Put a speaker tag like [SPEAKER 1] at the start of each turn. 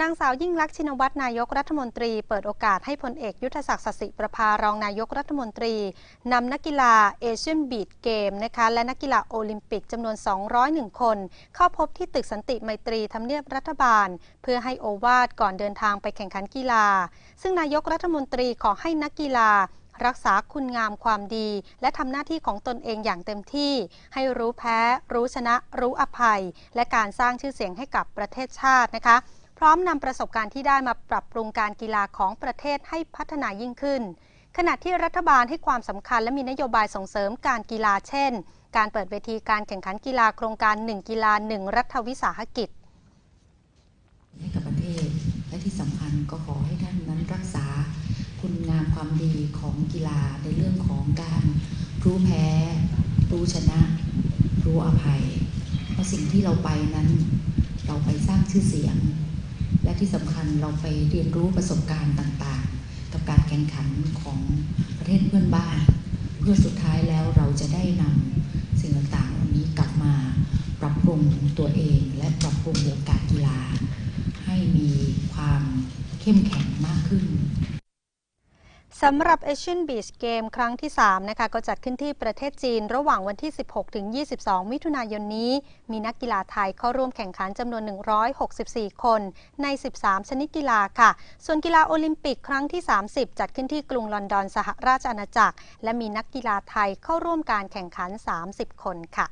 [SPEAKER 1] นางสาวยิ่งลักษณ์ชินวัตรนายกรัฐมนตรี เปิดโอกาสให้พลเอกยุทธศักดิ์สสิประภารองนายกรัฐมนตรีนำนักกีฬาเอเชียนบีดเกมนะคะและนักกีฬาโอลิมปิกจำนวน 201 คน เข้าพบที่ตึกสันติไมตรีทำเนียบรัฐบาล เพื่อให้โอวาทก่อนเดินทางไปแข่งขันกีฬา ซึ่งนายกรัฐมนตรีขอให้นักกีฬารักษาคุณงามความดี และทำหน้าที่ของตนเองอย่างเต็มที่ ให้รู้แพ้ รู้ชนะ รู้อภัย และการสร้างชื่อเสียงให้กับประเทศชาตินะคะ พร้อมนำประสบการณ์ที่ได้มาปรับปรุงการกีฬาของประเทศให้พัฒนายิ่งขึ้น ขณะที่รัฐบาลให้ความสำคัญและมีนโยบายส่งเสริมการกีฬาเช่น การเปิดเวทีการแข่งขันกีฬาโครงการ 1 กีฬา 1 รัฐวิสาหกิจ
[SPEAKER 2] ให้กับประเทศและที่สำคัญก็ขอให้ท่านนั้นรักษา คุณงามความดีของกีฬาในเรื่องของการรู้แพ้ รู้ชนะ รู้อภัย เพราะสิ่งที่เราไปนั้น เราไปสร้างชื่อเสียง ที่สำคัญเราไปเรียนรู้ประสบการณ์ต่างๆ กับการแข่งขันของประเทศเพื่อนบ้าน เพื่อสุดท้ายแล้วเราจะได้นำสิ่งต่างๆเหล่านี้กลับมาปรับปรุงตัวเอง และปรับปรุงวงการกีฬา ให้มีความเข้มแข็งมากขึ้น
[SPEAKER 1] สำหรับ Asian Beach Game ครั้งที่ 3 นะคะ ก็จัดขึ้นที่ประเทศจีนระหว่างวันที่ 16 ถึง 22 มิถุนายนนี้ มีนักกีฬาไทยเข้าร่วมแข่งขันจำนวน 164 คนใน 13 ชนิดกีฬาค่ะ ส่วนกีฬาโอลิมปิกครั้งที่ 30 จัดขึ้นที่กรุงลอนดอนสหราชอาณาจักร และมีนักกีฬาไทยเข้าร่วมการแข่งขัน 30 คนค่ะ